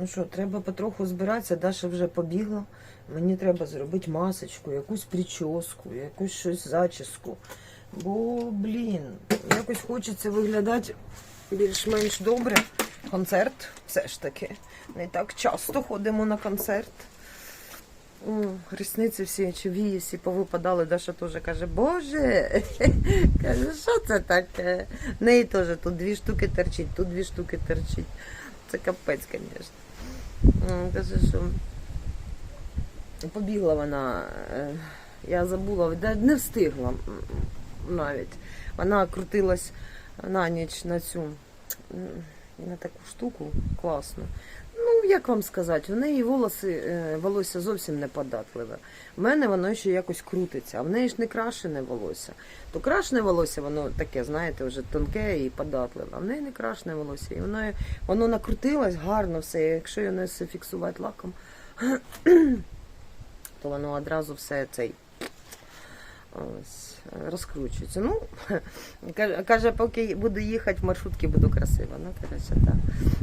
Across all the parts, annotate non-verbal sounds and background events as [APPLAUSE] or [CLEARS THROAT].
Ну що, треба потроху збиратися, Даша вже побігла. Мені треба зробити масочку, якусь прическу, якусь щось зачіску. Бо, блін, якось хочеться виглядати більш-менш добре. Концерт все ж таки. Не так часто ходимо на концерт. Рісниці всі чи вії всі повипадали. Даша теж каже, Боже, [LAUGHS] каже, що це таке? В неї теж тут дві штуки торчить, тут дві штуки торчить. Це капець, звісно. М, Каже, що побігла вона, е, я забула, не встигла навіть. Вона крутилась на ніч на цю, на таку штуку класну. Ну, як вам сказати, у неї волоси, е, волосся зовсім не податливе. У мене воно ще якось крутиться, а в неї ж не крашене волосся. То крашене волосся, воно таке, знаєте, вже тонке і податливе, а в неї не крашене волосся. І воно, воно накрутилось гарно все. Якщо його не фіксувати лаком, [CLEARS THROAT] то воно одразу все цей ось, розкручується. Ну, [LAUGHS] каже- поки буду їхати в маршрутці, буду красива. Ну, коротше, так.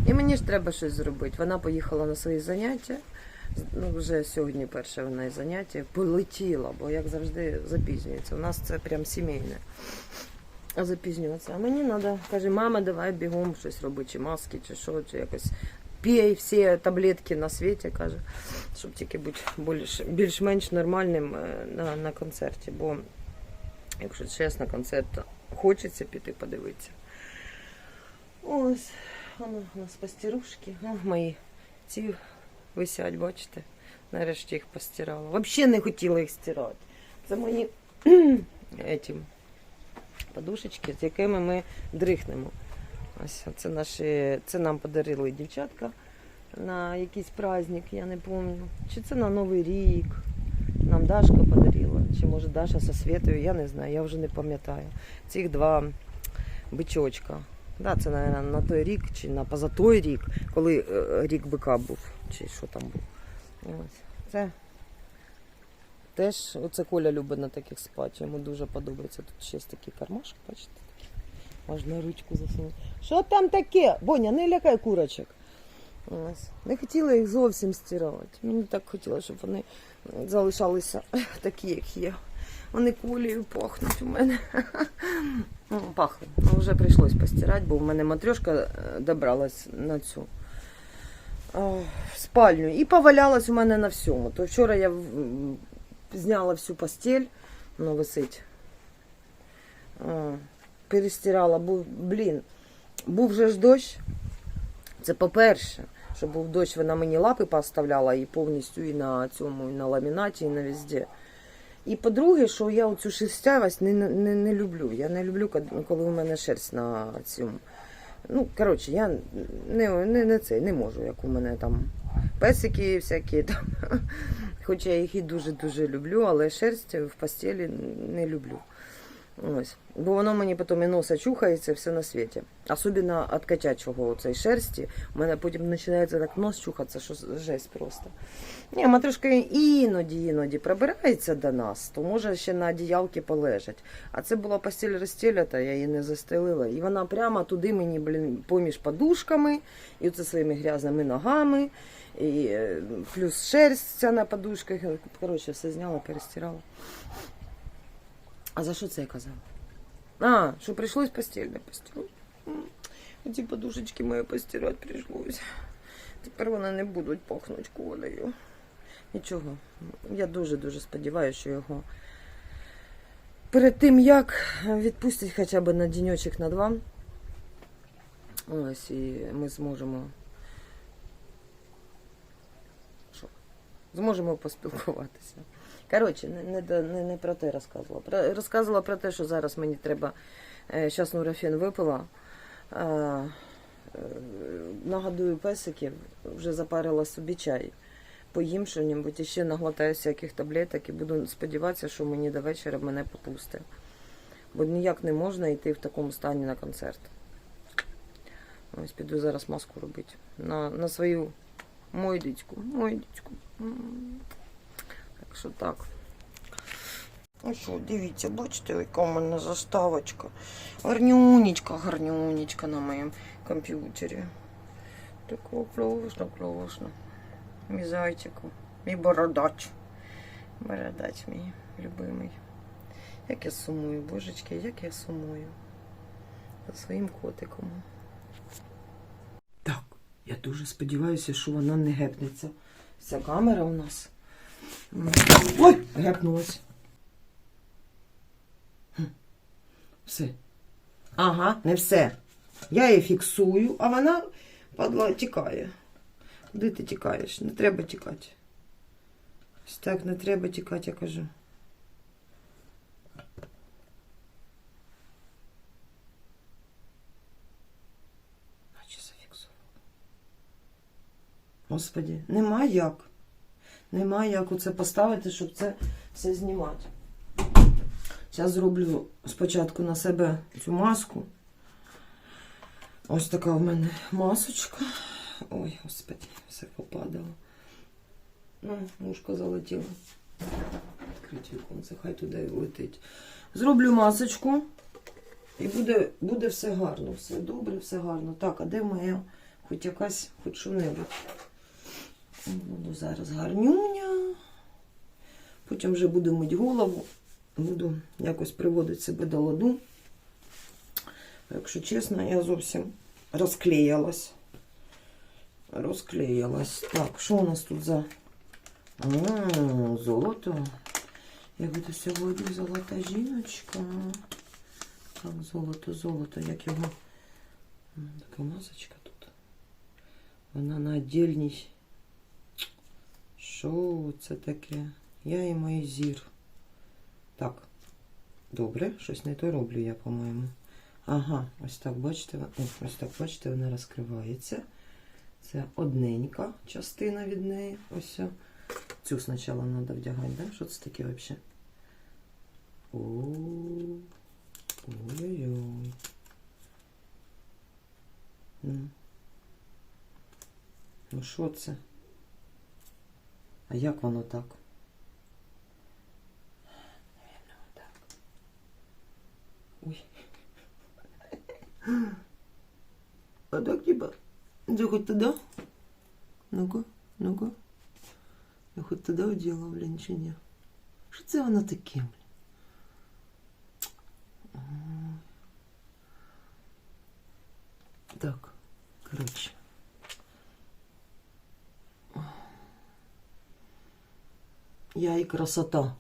І мені ж треба щось зробити. Вона поїхала на свої заняття. Ну, вже сьогодні перше в неї заняття. Полетіла, бо як завжди запізнюється. У нас це прям сімейне. Запізнюватися. А мені треба, каже, мама, давай бігом щось робити, чи маски, чи що, чи якось. Пій всі таблетки на світі, каже, щоб тільки бути більш, більш-менш нормальним е, на, на концерті. Бо, якщо чесно, концерт хочеться піти подивитися. Ось, воно у нас пастірушки. О, мої ці висять, бачите? Нарешті їх постирала. Взагалі не хотіла їх стирати. Це мої [CLEARS THROAT] подушечки, з якими ми дрихнемо. Ось це наші, це нам подарили дівчатка на якийсь праздник, я не пам'ятаю. Чи це на Новий рік. Нам Дашка подарила, чи може Даша зі Світою, я не знаю, я вже не пам'ятаю. Цих два бичочка. Да, це, мабуть, на той рік чи на позатой рік, коли е, рік бика був, чи що там був. Ось. Це теж, оце Коля любить на таких спати, йому дуже подобається. Тут ще є такий кармашок, бачите? Можна ручку засунути. Що там таке? Боня, не лякай курочок. Не хотіла їх зовсім стирати. Мені так хотілося, щоб вони залишалися [LAUGHS] такі, як є. Вони колією пахнуть у мене. [LAUGHS] Ну. Ну, вже прийшлось постирати, бо в мене матрьошка е, добралась на цю а, спальню і повалялась у мене на всьому. То вчора я зняла всю постель, воно висить. А, перестирала, бо, блін, був же ж дощ. Це по-перше, що був дощ, вона мені лапи поставляла і повністю і на цьому, і на ламінаті, і на везде. І по-друге, що я оцю шерстявость не, не, не люблю. Я не люблю, коли у мене шерсть на цьому. Ну, коротше, я не, не, не це, не можу, як у мене там песики всякі там. [LAUGHS] Хоча я їх і дуже-дуже люблю, але шерсть в постелі не люблю. Ось. Бо воно мені потім і носа чухається, все на світі. Особливо від котячого цієї шерсті. У мене потім починається так нос чухатися, що жесть просто. Ні, матушка іноді, іноді пробирається до нас, то може ще на одіялки полежать. А це була постіль розстелята, я її не застелила. І вона прямо туди мені, блін, поміж подушками, і оце своїми грязними ногами, і е, плюс шерсть ця на подушках. Коротше, все зняла, перестирала. А за що це я казала? А, що прийшлось постільне. М, Ці подушечки мої постирати прийшлось. Тепер вони не будуть пахнути колею. Нічого. Я дуже-дуже сподіваюся, що його перед тим, як відпустять хоча б на діньочок на два. Ось, і ми зможемо. Зможемо поспілкуватися. Коротше, не, не, не, не про те розказувала. Про, розказувала про те, що зараз мені треба. Е, зараз нурофен випила. Е, е, нагодую песиків, вже запарила собі чай. Поїм що-небудь, і ще наглотаю всяких таблеток і буду сподіватися, що мені до вечора мене попусти. Бо ніяк не можна йти в такому стані на концерт. Ось піду зараз маску робити. На, на свою мойдичку. Мойдичку. М. Так що так. Ну що, дивіться, бачите, яка в мене заставочка. Гарнюнечка, гарнюнечка на моєму комп'ютері. Таку класно, класно. Мій зайчику. Мій бородач. Бородач мій любимий. Як я сумую, божечки, як я сумую. За своїм котиком. Я дуже сподіваюся, що вона не гепнеться. Ця камера у нас. Ой! Гепнулась. Все. Ага, не все. Я її фіксую, а вона падла тікає. Куди ти тікаєш? Не треба тікати. Ось так не треба тікати, я кажу. Господі, нема як. Нема як оце поставити, щоб це все знімати. Зараз зроблю спочатку на себе цю маску. Ось така в мене масочка. Ой, господи, все попадало. Ну, мушка залетіла. Відкрить віконце, хай туди летить. Зроблю масочку. І буде, буде все гарно, все добре, все гарно. Так, а де моя хоч якась, хоч що-небудь? Буду зараз гарнюня. Потім вже буду мить голову. Буду якось приводити себе до ладу. Якщо чесно, я зовсім розклеїлась. Розклеїлась. Так, що у нас тут за а, золото? Я буду сьогодні золота жіночка. Так, золото, золото, як його. Така масочка тут. Вона на отдельній. Що це таке? Я і мій зір. Так. Добре, щось не то роблю я, по-моєму. Ага, ось так, бачите, ось так, бачите, вона розкривається. Це одненька частина від неї. Ось. Цю спочатку треба вдягати, да? Що це таке взагалі? Ой-ой-ой. Ну що це? А як воно так? Наверно, так. Ой. А так типа. Ты хоть туда? Ну-ка, ну-ка. Я хоть туди оділа, блін, чи ні? Що це воно таке, блін? Ой. Так, коротше. Я і красота.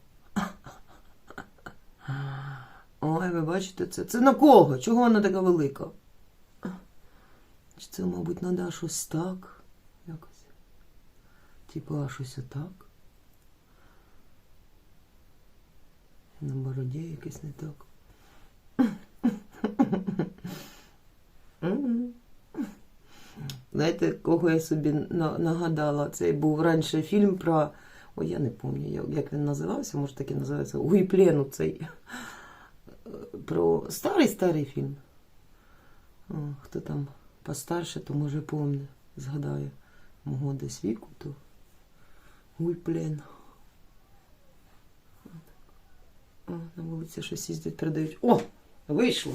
Ой, ви бачите це? Це на кого? Чого вона така велика? Чи це, мабуть, треба щось так? Якось. Типа щось отак. На бороді якось не так. Знаєте, кого я собі нагадала? Це був раніше фільм про. Ой, я не пам'ятаю, як він називався, може так і називається. Уйплену цей. Про старий-старий фільм. О, хто там постарше, то може помне, згадає. Мого десь віку, то Гульплен. О, на вулиці щось їздять, передають. О! Вийшло!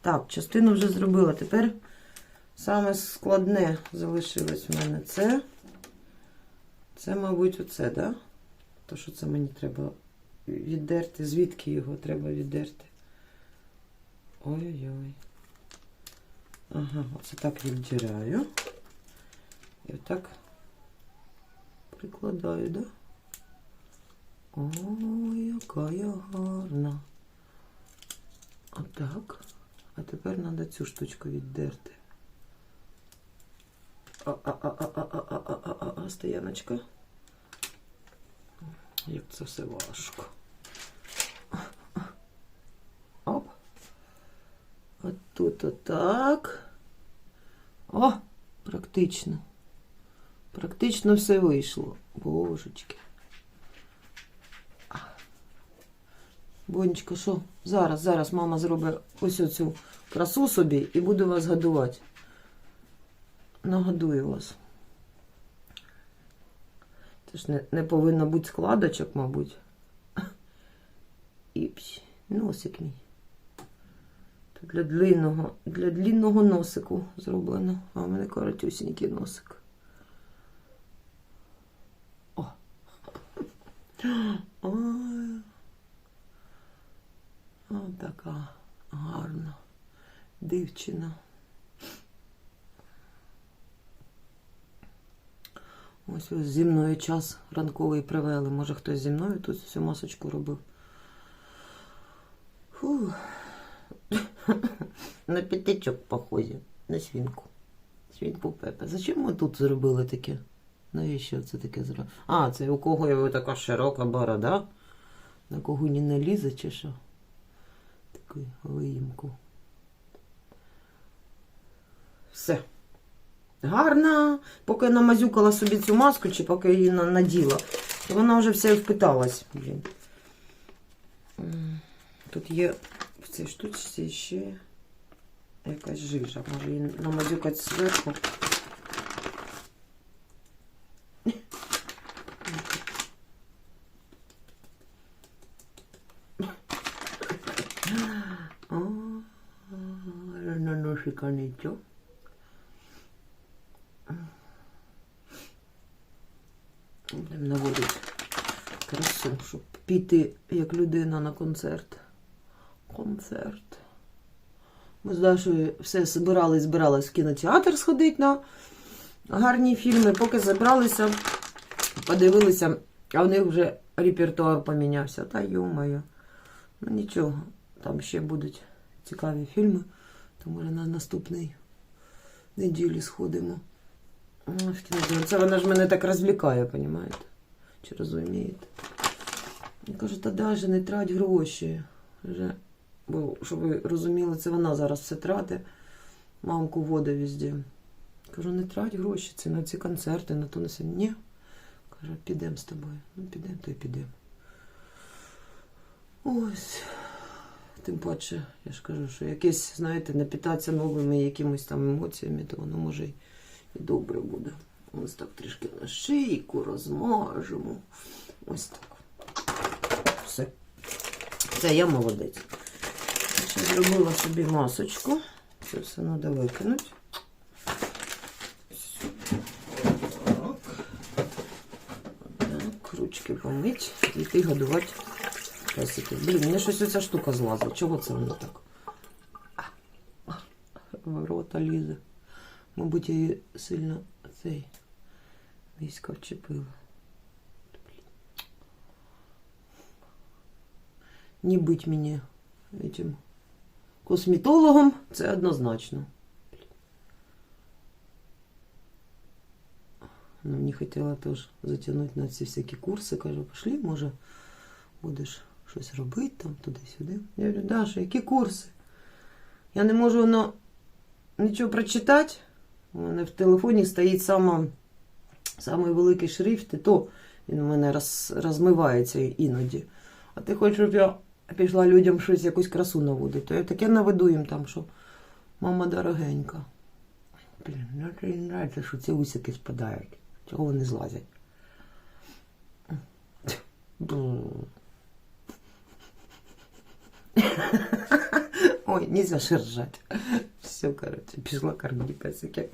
Так, частину вже зробила. Тепер саме складне залишилось в мене це. Це, мабуть, оце, да? То, що це мені треба віддерти. Звідки його треба віддерти? Ой-ой-ой. Ага, оце так віддираю. І отак прикладаю, да? Ой, яка я гарна. Отак. А тепер треба цю штучку віддерти. А-а-а-а-а-а-а-а-а, стояночка. Як це все важко. Оп. От тут отак. О, практично. Практично все вийшло. Божечки. А. Бонечка, що? Зараз, зараз мама зробить ось оцю красу собі і буду вас годувати. Нагодую вас. Це ж не, не повинно бути складочок, мабуть. І носик мій. Тут для длинного, для длинного носику зроблено. А у мене коротюсінький носик. О. Ой. О, така гарна дівчина. Ось ось зі мною час ранковий привели. Може хтось зі мною тут всю масочку робив. Фу. [LAUGHS] На п'ятачок похожі, на свинку. Свинку Пепе. Зачем ми тут зробили таке? Навіщо це таке зробили? А, це у кого є така широка борода? На кого не налізе чи що? Таку виїмку. Все. Гарна. Поки намазюкала собі цю маску, чи поки її наділа, то вона вже все впиталась. Блін. Тут є в цій штучці ще якась жижа. Може її намазюкати зверху. А, на носика Будемо наводити красу, щоб піти як людина на концерт. Концерт. Ми з Дашою все збирались, збирались в кінотеатр сходити на гарні фільми. Поки зібралися, подивилися, а в них вже репертуар помінявся. Та йо-моє. Ну нічого, там ще будуть цікаві фільми. То може на наступний неділі сходимо. Це вона ж мене так розвлікає, розумієте? Чи розумієте? Я кажу, та даже не трать гроші. Вже, бо, щоб ви розуміли, це вона зараз все тратить. Мамку води везде. Кажу, не трать гроші, це на ці концерти, на то на. Ні. Каже, підемо з тобою. Ну, підемо, то й підемо. Ось. Тим паче, я ж кажу, що якесь, знаєте, напітатися новими якимось там емоціями, то воно може й і добре буде. Ось так трішки на шийку розмажемо. Ось так. Все. Це я молодець. Ще зробила собі масочку. Це все треба викинути. Ручки помить і йти годувати песиків. Блін, мені щось оця штука злазить. Чого це воно так? В рота лізе. Мабуть, я її сильно цей війська вчепила. Не бить мені этим косметологом, це однозначно. Ну, не хотіла теж затягнути на ці всякі курси. Кажу, пошли, може, будеш щось робити там, туди-сюди. Я говорю, Даша, які курси? Я не можу воно нічого прочитати. У мене в телефоні стоїть сама, самий великий шрифт, і то він у мене роз, розмивається іноді. А ти хочеш, щоб я пішла людям щось, якусь красу наводити, то я таке наведу їм там, що мама дорогенька. Блін, ну це не нравиться, що ці усики спадають. Чого вони злазять? Ой, нельзя шержать. Все, короче, пішла кормити песики.